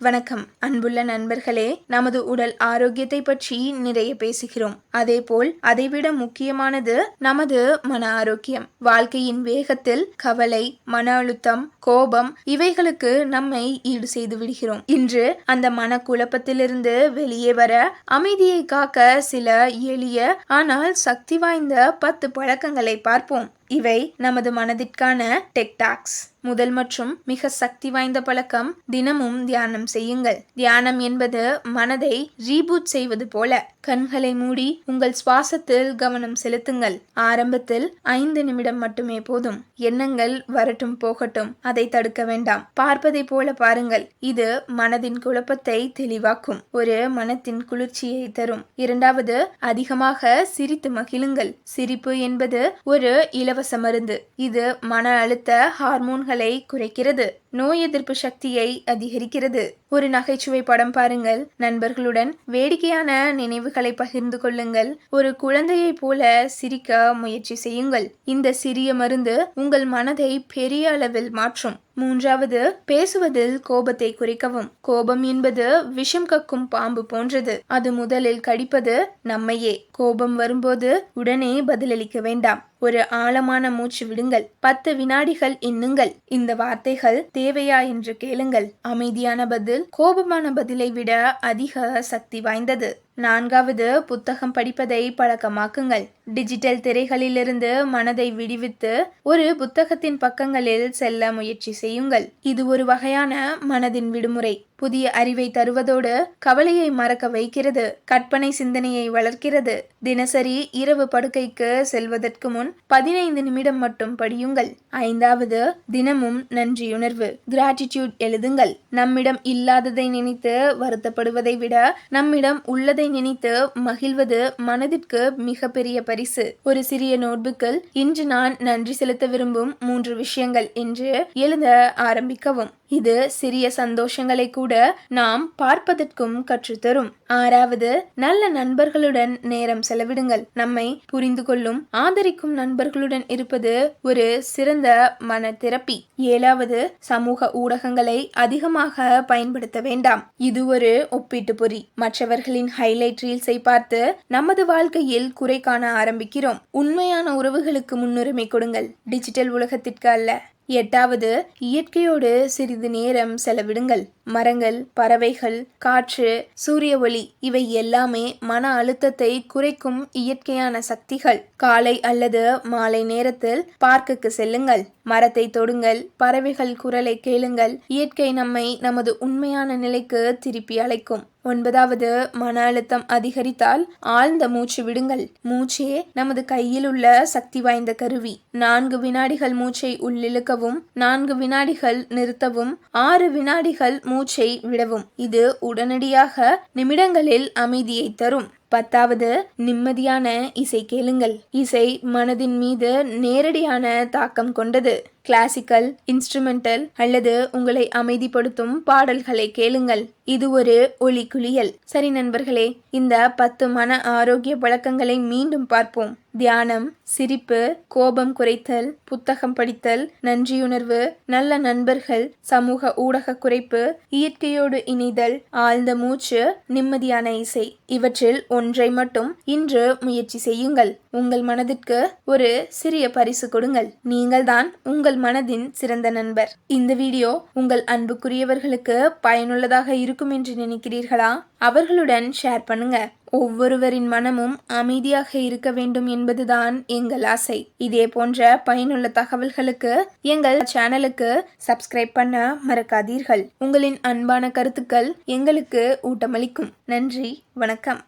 வணக்கம். அன்புள்ள நண்பர்களே நமது உடல் ஆரோக்கியத்தை பற்றி நிறைய பேசுகிறோம். அதேபோல் அதைவிட முக்கியமானது நமது மன ஆரோக்கியம். வாழ்க்கையின் வேகத்தில் கவலை மன அழுத்தம் கோபம் இவைகளுக்கு நம்மை ஈடு செய்து விடுகிறோம். இன்று அந்த மன குழப்பத்திலிருந்து வெளியே வர அமைதியை காக்க சில எளிய ஆனால் சக்தி வாய்ந்த பத்து பழக்கங்களை பார்ப்போம். இவை நமது மனதிற்கான டெக்டாக்ஸ் முதல் மற்றும் மிக சக்தி வாய்ந்த பழக்கம் தினமும் தியானம் செய்யுங்கள். தியானம் என்பது மனதை ரீபூட் செய்வது போல கண்களை மூடி உங்கள் சுவாசத்தில் கவனம் செலுத்துங்கள். ஆரம்பத்தில் ஐந்து நிமிடம் மட்டுமே போதும். எண்ணங்கள் வரட்டும் போகட்டும் அதை தடுக்க வேண்டாம். பார்ப்பதை போல பாருங்கள். இது மனதின் குழப்பத்தை தெளிவாக்கும். ஒரு மனத்தின் குளிர்ச்சியை தரும். இரண்டாவது அதிகமாக சிரித்து மகிழுங்கள். சிரிப்பு என்பது ஒரு இலவச மருந்து இது மன அழுத்த ஹார்மோன்களை குறைக்கிறது. நோய் எதிர்ப்பு சக்தியை அதிகரிக்கிறது. ஒரு நகைச்சுவை படம் பாருங்கள். நண்பர்களுடன் வேடிக்கையான நினைவுகளை பகிர்ந்து கொள்ளுங்கள். ஒரு குழந்தையை போல சிரிக்க முயற்சி செய்யுங்கள். இந்த சிறிய மருந்து உங்கள் மனதை பெரிய அளவில் மாற்றும். மூன்றாவது பேசுவதில் கோபத்தை குறைக்கவும். கோபம் என்பது விஷம் கக்கும் பாம்பு போன்றது. அது முதலில் கடிப்பது நம்மையே. கோபம் வரும்போது உடனே பதிலளிக்க வேண்டாம். ஒரு ஆழமான மூச்சு விடுங்கள். பத்து வினாடிகள் எண்ணுங்கள். இந்த வார்த்தைகள் தேவையா என்று கேளுங்கள். அமைதியான பதில் கோபமான பதிலை விட அதிக சக்தி வாய்ந்தது. நான்காவது புத்தகம் படிப்பதை பழக்கமாக்குங்கள். டிஜிட்டல் திரைகளிலிருந்து மனதை விடுவித்து ஒரு புத்தகத்தின் பக்கங்களில் செல்ல முயற்சி செய்யுங்கள். இது ஒரு வகையான மனதின் விடுமுறை. புதிய அறிவை தருவதோடு கவலையை மறக்க வைக்கிறது. கற்பனை சிந்தனையை வளர்க்கிறது. தினசரி இரவு படுக்கைக்கு செல்வதற்கு முன் பதினைந்து நிமிடம் மட்டும் படியுங்கள். ஐந்தாவது தினமும் நன்றியுணர்வு. கிராட்டிடியூட் எழுதுங்கள். நம்மிடம் இல்லாததை நினைத்து வருத்தப்படுவதை விட நம்மிடம் உள்ளதை நினைத்து மகிழ்வது மனதிற்கு மிகப்பெரிய பரிசு. ஒரு சிறிய நோட்புக்கில் இன்று நான் நன்றி செலுத்த விரும்பும் மூன்று விஷயங்கள் என்று எழுத ஆரம்பிக்கவும். இது சிறிய சந்தோஷங்களை கூட கூட நாம் பார்ப்பதற்கும் கற்றுத்தரும். ஆறாவது நல்ல நண்பர்களுடன் நேரம் செலவிடுங்கள். நம்மை புரிந்து கொள்ளும் ஆதரிக்கும் நண்பர்களுடன் இருப்பது ஒரு சிறந்த மன திறப்பி ஏழாவது சமூக ஊடகங்களை அதிகமாக பயன்படுத்த வேண்டாம். இது ஒரு ஒப்பீட்டு பொறி. மற்றவர்களின் ஹைலைட் ரீல்ஸை பார்த்து நமது வாழ்க்கையில் குறை காண ஆரம்பிக்கிறோம். உண்மையான உறவுகளுக்கு முன்னுரிமை கொடுங்கள். டிஜிட்டல் உலகத்திற்கு அல்ல. எட்டாவது இயற்கையோடு சிறிது நேரம் செலவிடுங்கள். மரங்கள் பறவைகள் காற்று சூரிய ஒளி இவை எல்லாமே மன அழுத்தத்தை குறைக்கும் இயற்கையான சக்திகள். காலை அல்லது மாலை நேரத்தில் பார்க்குக்கு செல்லுங்கள். மரத்தை தொடுங்கள். பறவைகள் குரலை கேளுங்கள். இயற்கை நம்மை நமது உண்மையான நிலைக்கு திருப்பி அழைக்கும். ஒன்பதாவது மன அழுத்தம் அதிகரித்தால் ஆழ்ந்த மூச்சு விடுங்கள். மூச்சே நமது கையில் உள்ள சக்தி வாய்ந்த கருவி. நான்கு வினாடிகள் மூச்சை உள்ளிழுக்கவும் நான்கு வினாடிகள் நிறுத்தவும் ஆறு வினாடிகள் மூச்சை விடவும். இது உடனடியாக நிமிட நிமிடங்களில் அமைதியை தரும். பத்தாவது நிம்மதியான இசை கேளுங்கள். இசை மனதின் மீது நேரடியான தாக்கம் கொண்டது. கிளாசிக்கல் இன்ஸ்ட்ருமெண்டல் அல்லது உங்களை அமைதிப்படுத்தும் பாடல்களை கேளுங்கள். இது ஒரு ஒளி குளியல். சரி நண்பர்களே இந்த பத்து மன ஆரோக்கிய பழக்கங்களை மீண்டும் பார்ப்போம். தியானம் சிரிப்பு கோபம் குறைத்தல் புத்தகம் படித்தல் நன்றியுணர்வு நல்ல நண்பர்கள் சமூக ஊடக குறைப்பு இயற்கையோடு இணைதல் ஆழ்ந்த மூச்சு நிம்மதியான இசை. இவற்றில் ஒன்றை மட்டும் இன்று முயற்சி செய்யுங்கள். உங்கள் மனதிற்கு ஒரு சிறிய பரிசு கொடுங்கள். நீங்கள்தான் உங்கள் மனதின் சிறந்த நண்பர். இந்த வீடியோ உங்கள் அன்புக்குரியவர்களுக்கு பயனுள்ளதாக இருக்கும் என்று நினைக்கிறீர்களா? அவர்களுடன் ஷேர் பண்ணுங்க. ஒவ்வொருவரின் மனமும் அமைதியாக இருக்க வேண்டும் என்பதுதான் எங்கள் ஆசை. இதே போன்ற பயனுள்ள தகவல்களுக்கு எங்கள் சேனலுக்கு சப்ஸ்கிரைப் பண்ண மறக்காதீர்கள். உங்களின் அன்பான கருத்துக்கள் எங்களுக்கு ஊட்டமளிக்கும். நன்றி. வணக்கம்.